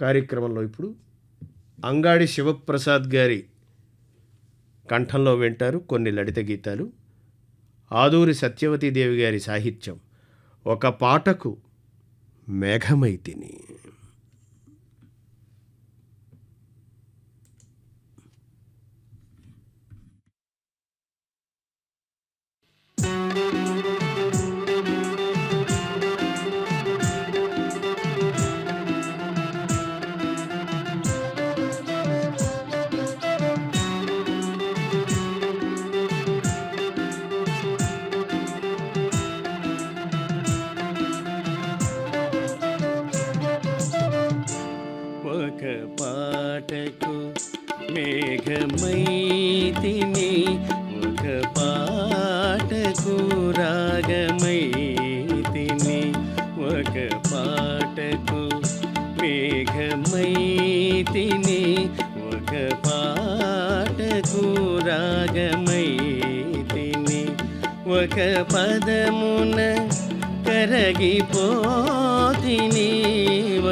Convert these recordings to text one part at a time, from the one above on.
కార్యక్రమంలో ఇప్పుడు అంగాడి శివప్రసాద్ గారి కంఠంలో వింటారు కొన్ని లలిత గీతాలు. ఆదూరి సత్యవతీదేవి గారి సాహిత్యం ఒక పాటకు మేఘమైతిని పాటకు మేఘమైతిని ఒక పాటకు రాగమైతిని ఒక పాటకు మేఘమైతిని ఒక పాటకు రాగమైతిని ఒక పదమున కరగిపోతిని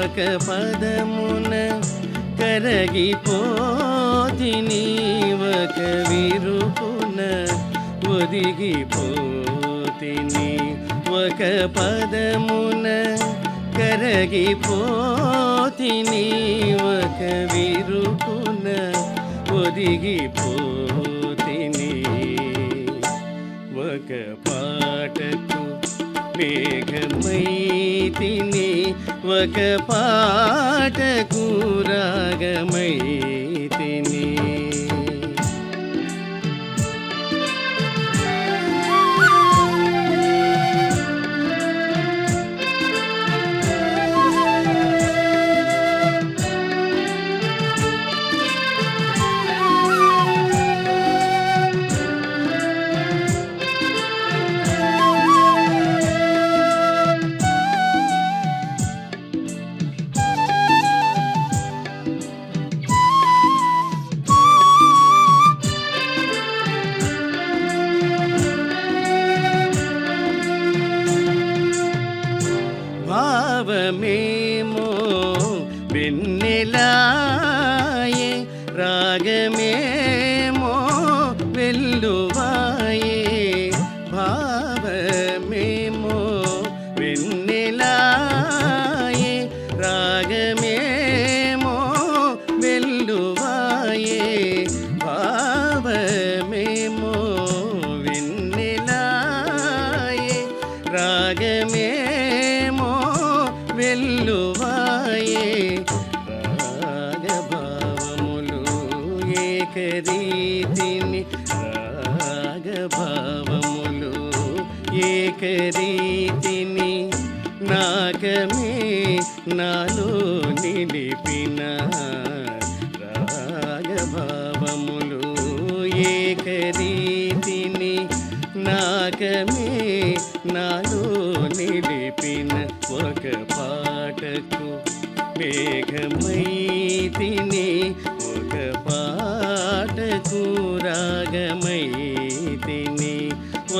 ఒక పదమున కరగిపోతిని నీవక విరుపున ఒదిగిపోతిని ఒక పదమున కరగిపోతిని నీవక విరుపున ఒదిగిపోతిని ఒక పాటకు మేఘమైతిని ఒక పాట కూరాగమై వెల్లువాయే రాగభావములు ఏకరీతిని రాగభావములు ఏకరీతిని నాగమే నాలో నిలిపిన రాగభావములు ఏకరీతిని నాగమే నాలో నిలిపిన పాటకు మేఘమైతిని ఒక పాటకు రాగమైతిని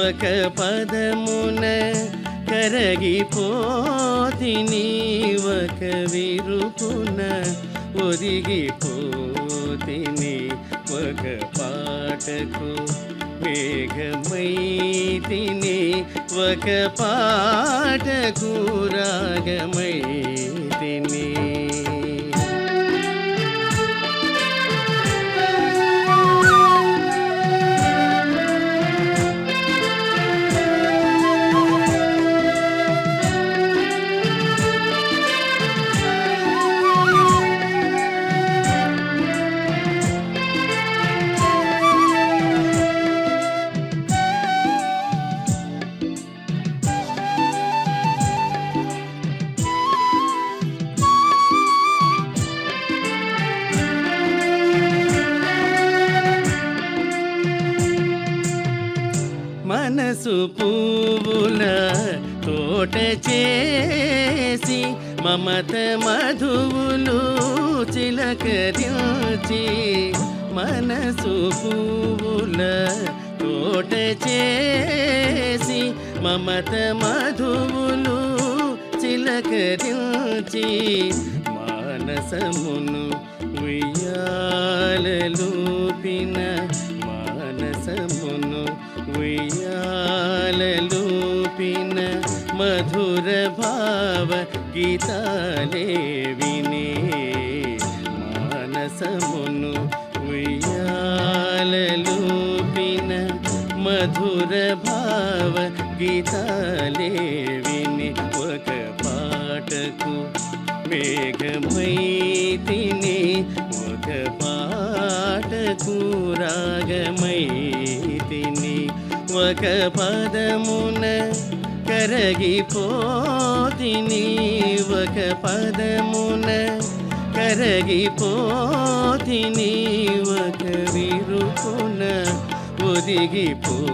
ఒక పదమున కరగిపోతిని ఒక విరుపున ఒదిగిపోతిని ఒక పాటకు మేఘమైతిని ఒక పాటకు రాగమై పువ్వుల తోట చేసి మమత మధువులు చిలకరించి మనసు పువ్వుల తోట చేసి మమత మధువులు చిలకరించి మాన మానసమును ఉయ్యాలలూపిన మానసము ఉయ్యాలూపిన మధుర భావ గీతాలే వినే మానసమును ఉయ్యాలూపిన మధుర భావ గీతాలే విని ఒక పాటకు మేఘమైతిని ఒక పాటకు రాగమై ఒక పదమున కరగిపోతిని ఒక పదమున కరగిపోతిని ఒక విరుపున ఒదిగిపోతిని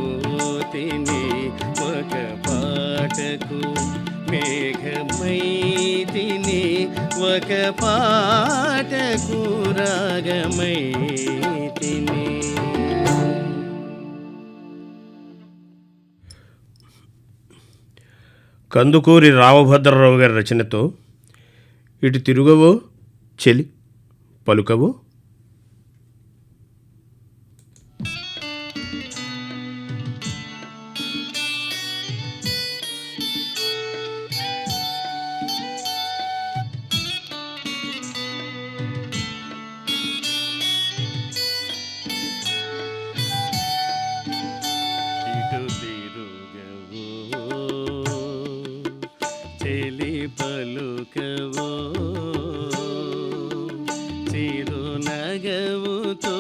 ఒక పాటకు మేఘమై తిని ఒక పాటకు రాగమైతిని. కందుకూరి రామభద్రరావు గారి రచనతో ఇటు తిరుగవో చెలి పలుకవో చిరునగవుతో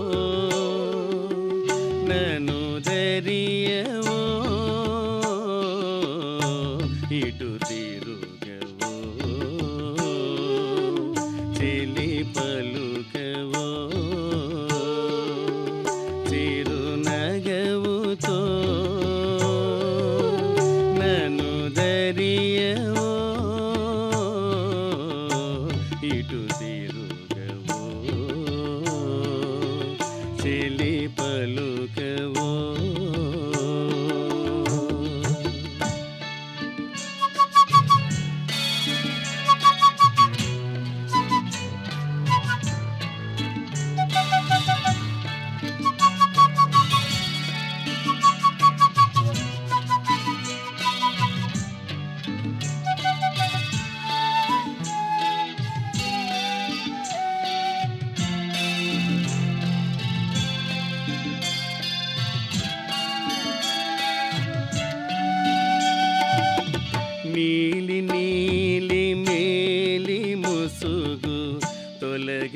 నన్ను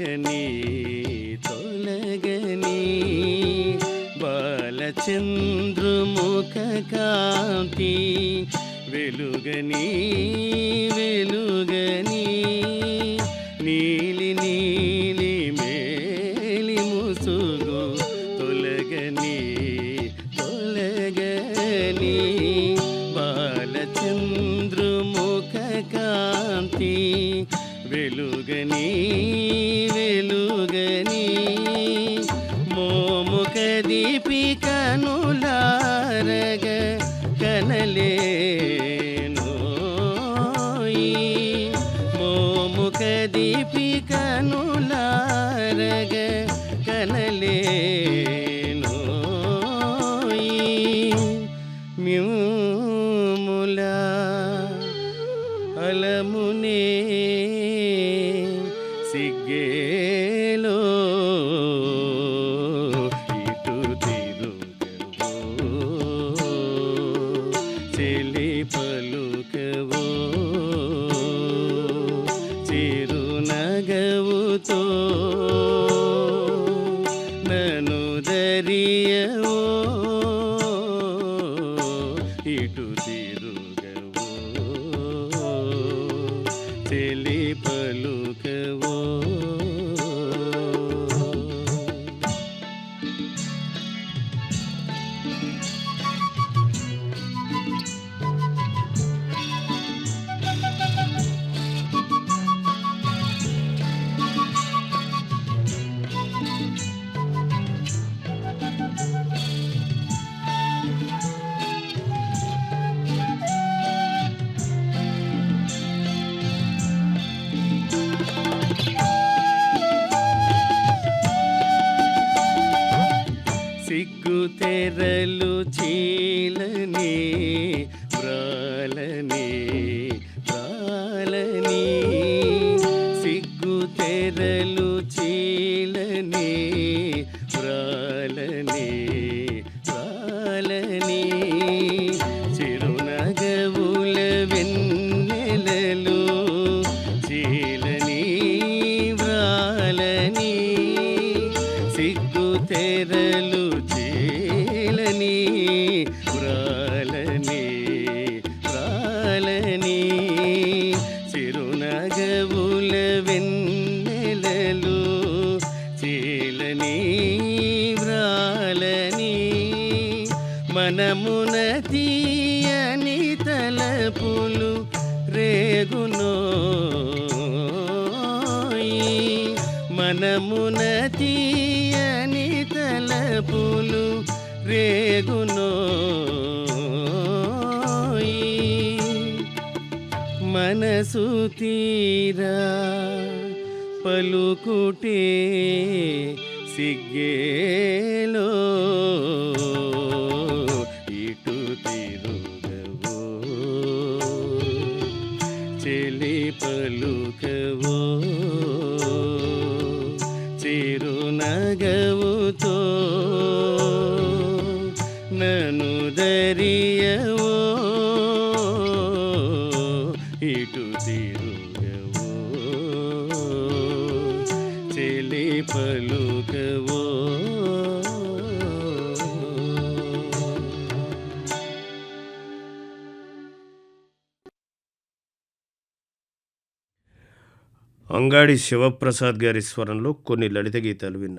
తొలగని తొలగని బాలచంద్రుముఖ కాంతి వెలుగని వెలుగని నీలి కనలేను మోముఖ దీపికనులారగ కనలేను. మ్యూములా అలమునే సిగ్గేలో ఇటు తిరుగవు. తెలిపలు తెరలు చేలని వ్రాలని వ్రాలని చిరునగవుల వెన్నెలలు చేలని వ్రాలని మనమున తీయని తలపులు రేగునో మనమున తీ పూలు రేగునో మనసు తీరా పలుకుటే సిగ్గే అంగాడి శివప్రసాద్ గారి స్వరంలో కొన్ని లలిత గీతాలు విన్నారు